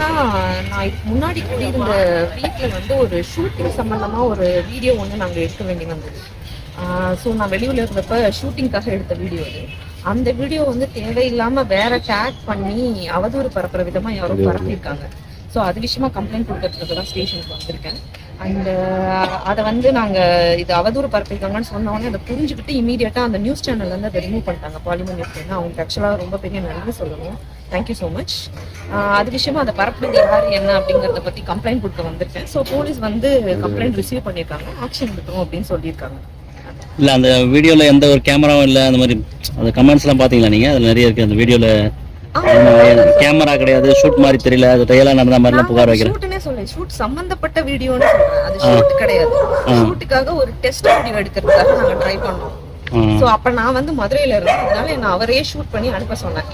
என்னன்னா நான் இப்ப முன்னாடி குடியிருந்த வீட்டில் வந்து ஒரு ஷூட்டிங் சம்பந்தமா ஒரு வீடியோ ஒன்று நாங்கள் எடுக்க வேண்டி வந்தது. ஸோ நான் வெளியூர்ல இருந்தப்ப ஷூட்டிங்காக எடுத்த வீடியோ அது. அந்த வீடியோ வந்து தேவையில்லாம வேற டேக் பண்ணி அவதூறு பரப்புற விதமா யாரோ பரப்பியிருக்காங்க. ஸோ அது விஷயமா கம்ப்ளைண்ட் கொடுக்கறதுக்கு தான் ஸ்டேஷனுக்கு வந்திருக்கேன். அந்த அதை வந்து நாங்கள் இது அவதூறு பரப்பியிருக்காங்கன்னு சொன்னோடனே அதை புரிஞ்சுக்கிட்டு இமீடியட்டாக அந்த நியூஸ் சேனல்ல இருந்து அதை ரிமூவ் பண்ணிட்டாங்க. பாலிமர் நியூஸ் அவங்களுக்கு ஆக்சுவலாக ரொம்ப பெரிய நன்றி சொல்லணும். தேங்க்யூ ஸோ மச் அது விஷயமா அதை பரப்புறது யார் என்ன அப்படிங்கிறத பற்றி கம்ப்ளைண்ட் கொடுக்க வந்திருக்கேன். ஸோ போலீஸ் வந்து கம்ப்ளைண்ட் ரிசீவ் பண்ணியிருக்காங்க. ஆக்ஷன் எடுக்கணும் அப்படின்னு சொல்லியிருக்காங்க. இல்ல அந்த வீடியோல எந்த ஒரு கேமராவும் இல்ல அந்த மாதிரி அந்த கமெண்ட்ஸ் எல்லாம் பாத்தீங்களா நீங்க? அதுல நிறைய இருக்கு. அந்த வீடியோல கேமரா கிடையாது ஷூட் மாதிரி தெரியல அது ரியலா நடந்த மாதிரி எல்லாம் புகார் வைக்கிறேன். ஷூட்னே சொல்ல ஷூட் சம்பந்தப்பட்ட வீடியோன்னு சொல்றேன். அது ஷூட் கிடையாது. ஷூட்டுக்காக ஒரு டெஸ்ட் வீடியோ எடுக்கிறதுக்காக நாங்க ட்ரை பண்ணோம். சோ அப்ப நான் வந்து மதுரையில இருந்தேன். அதனால என்ன அவரே ஷூட் பண்ணி அனுப்ப சொன்னேன்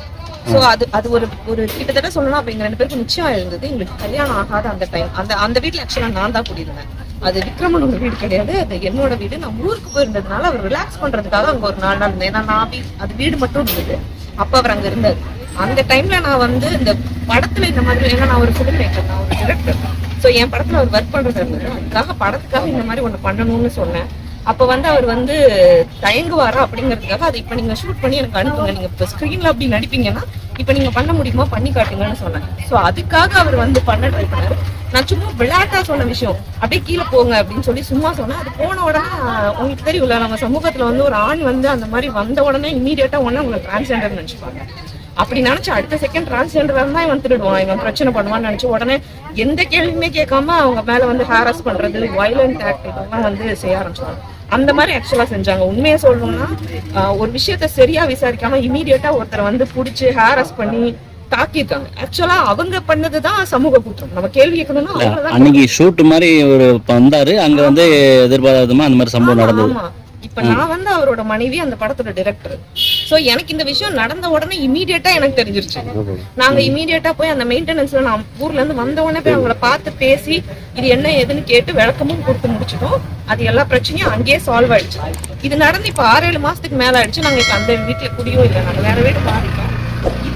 சோ அது அது ஒரு ஒரு கிட்டத்தட்ட சொல்லணும் அப்ப எங்க ரெண்டு பேருக்கு நிச்சயம் இருந்தது எங்களுக்கு கல்யாணம் ஆகாத அந்த டைம் அந்த அந்த வீட்ல ஆக்சுவலா நான் தான் குடியிருந்தேன். அது விக்ரமனோட வீடு கிடையாது. அது என்னோட வீடு. நான் ஊருக்கு போயிருந்ததுனால அவர் ரிலாக்ஸ் பண்றதுக்காக அங்க ஒரு நாலு நாள் இருந்தேன் ஏன்னா நான் அது வீடு மட்டும் இருந்தது. அப்ப அவர் அங்க இருந்தாரு. அந்த டைம்ல நான் வந்து இந்த படத்துல இந்த மாதிரி ஏன்னா நான் ஒரு ஃபிலிம் மேக்கர் நான் ஒரு டிரெக்டர் ஸோ என் படத்துல அவர் ஒர்க் பண்றது இருந்தது அதுக்காக படத்துக்காக இந்த மாதிரி ஒன்று பண்ணணும்னு சொன்னேன். அப்போ வந்து அவர் வந்து தயங்குவாரா அப்படிங்கிறதுக்காக அதை இப்போ நீங்க ஷூட் பண்ணி எனக்கு அனுப்புங்க. நீங்க இப்போ ஸ்க்ரீனில் அப்படி நடிப்பீங்கன்னா இப்போ நீங்க பண்ண முடியுமா? பண்ணி காட்டுங்கன்னு சொன்னேன். ஸோ அதுக்காக அவர் வந்து பண்ண ட்ரை பண்ணாரு. நான் சும்மா விளையாட்டா சொன்ன விஷயம். அப்படியே கீழே போங்க அப்படின்னு சொல்லி சும்மா சொன்னேன் அது போன உடனே உங்களுக்கு தெரியும்ல நம்ம சமூகத்துல வந்து ஒரு ஆண் வந்து அந்த மாதிரி வந்த உடனே இமீடியட்டா உடனே உங்களை டிரான்ஸ்ஜெண்டர் நினைச்சுப்பாங்க. அப்படி நினைச்சு அடுத்த செகண்ட் டிரான்ஸ்ஜெண்டரா இருந்தா இவன் திருடுவான் இவன் பிரச்சனை பண்ணுவான்னு நினைச்சு உடனே எந்த கேள்வியுமே கேட்காம அவங்க மேல வந்து ஹாரஸ் பண்றது வயலண்ட் ஆக்ட் இதெல்லாம் வந்து செய்ய ஆரம்பிச்சாங்க அந்த மாதிரி ஆக்சுவலா செஞ்சாங்க. உண்மையை சொல்லணும்னா ஒரு விஷயத்த சரியா விசாரிக்காம இமீடியட்டா ஒருத்தரை வந்து புடிச்சு ஹாரஸ் பண்ணி தாக்கியிருக்காங்க. ஆக்சுவலா அவங்க பண்ணதுதான் சமூக குற்றம். நம்ம கேள்வி கேட்கணும்னா அன்னைக்கு ஷூட் மாதிரி ஒரு வந்தாரு. அங்க வந்து எதிர்பாராதமா அந்த மாதிரி சம்பவம் நடந்தது. இப்ப நான் வந்து அவரோட மனைவி அந்த படத்தோட டைரக்டர் சோ எனக்கு இந்த விஷயம் நடந்த உடனே இமீடியட்டா எனக்கு தெரிஞ்சிருச்சு. நாங்க இமீடியட்டா போய் அந்த மெயின்டெனன்ஸ்ல நான் ஊர்ல இருந்து வந்த உடனே போய் அவங்கள பார்த்து பேசி இது என்ன ஏதுன்னு கேட்டு விளக்கமும் கொடுத்து முடிச்சிட்டோம். அது எல்லா பிரச்சனையும் அங்கேயே சால்வ் ஆயிடுச்சு. இது நடந்து இப்ப ஆறு ஏழு மாசத்துக்கு மேல ஆயிடுச்சு. நாங்க இப்ப அந்த வீட்டுல குடியும் இல்லை. நாங்க வேற வீடு மாறிட்டோம்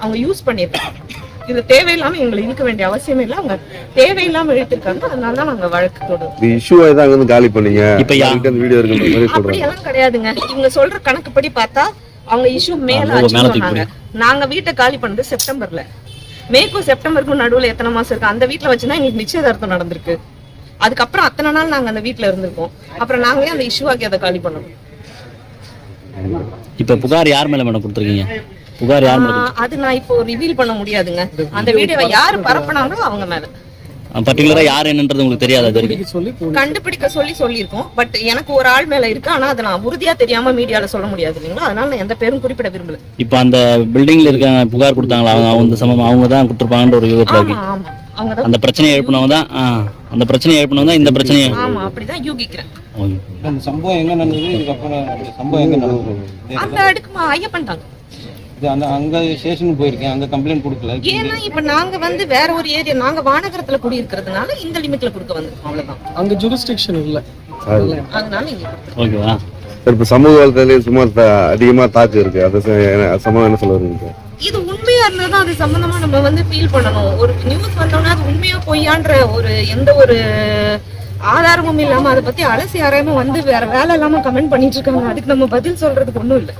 அவங்க யூஸ் பண்ணியிருக்காங்க இது தேவையில்லாம எங்களை இழுக்க வேண்டிய அவசியமே இல்லை. அவங்க தேவையில்லாம இழுத்திருக்காங்க. அதனால தான் நாங்க வழக்கு தொடரும் இது இஷ்யூ தான் அங்க காலி பண்ணீங்க. இப்ப யா- அதுக்கிட்ட அந்த வீடியோ இருக்குன்ற மாதிரி அப்படி சொல்றாங்க எல்லாம் கிடையாதுங்க. இவங்க சொல்ற கணக்குப்படி பார்த்தா அவங்க இஷ்யூ மேல சொன்னாங்க. நாங்க வீட்டை காலி பண்ணது செப்டம்பர்ல. மேக்கும் செப்டம்பருக்கும் நடுவுல எத்தனை மாசம் இருக்கு? அந்த வீட்ல வச்சுதான் எங்களுக்கு நிச்சயதார்த்தம் நடந்திருக்கு. அதுக்கப்புறம் அத்தனை நாள் நாங்க அந்த வீட்ல இருந்திருக்கோம். அப்புறம் நாங்களே அந்த இஷ்யூ ஆக்கி அதை காலி பண்ணோம் இப்ப புகார் யார் மேல மேடம் கொடுத்துருக்கீங்க? புகார் யார் அது நான் இப்போ ரிவீல் பண்ண முடியாதுங்க. அந்த வீடியோவை யாரு பரப்புனாங்களோ அவங்க மேல. பர்டிகுலரா யார் என்னன்றது உங்களுக்கு தெரியாது அது வரைக்கும். கண்டுபிடிக்க சொல்லி சொல்லியிருக்கோம். பட் எனக்கு ஒரு ஆள் மேல இருக்கு. ஆனா அதை நான் உறுதியா தெரியாம மீடியால சொல்ல முடியாது இல்லைங்களா? அதனால நான் எந்த பேரும் குறிப்பிட விரும்பல. இப்ப அந்த பில்டிங்ல இருக்க புகார் கொடுத்தாங்களா? அவங்க அவங்க சமம் அவங்க தான் கொடுத்துருப்பாங்கன்ற ஒரு யூகத்துல இருக்கு. அந்த பிரச்சனையை எழுப்பினவங்க தான் அந்த பிரச்சனையை எழுப்பினவங்க தான் இந்த பிரச்சனையை ஆமா அப்படிதான் யூகிக்கிறேன். அந்த சம்பவம் எங்க நடந்தது? இதுக்கப்புறம் சம்பவம் எங்க நடந்தது? அந்த அடுக்குமா ஐயப்பன் தாங்க இது அந்த அங்க ஸ்டேஷனுக்கு போயிருக்கேன். அங்க கம்ப்ளைண்ட் கொடுக்கல. ஏன்னா இப்ப நாங்க வந்து வேற ஒரு ஏரியா நாங்க வானகரத்துல குடியிருக்கிறதுனால இந்த லிமிட்ல கொடுக்க வந்திருக்கோம். அவ்வளவுதான். அங்க ஜூரிஸ்டிக்ஷன் இல்ல. அதனால இங்க. ஓகேவா? இப்ப சமூக வலைத்தளத்திலே சும்மா த- அதிகமா தாக்கு இருக்கு. அது ச- என்ன- சொல்ல இது உண்மையா இருந்தாதான் அது சம்பந்தமா நம்ம வந்து ஃபீல் பண்ணணும். ஒரு நியூஸ் வந்தோம்னா அது உண்மையா பொய்யான்ற ஒரு எந்த ஒரு ஆதாரமும் இல்லாம அதை பத்தி அலசி ஆராயமா வந்து வேற வேலை இல்லாம கமெண்ட் பண்ணிட்டு இருக்காங்க. அதுக்கு நம்ம பதில் சொல்றதுக்கு ஒண்ணும் இல்லை.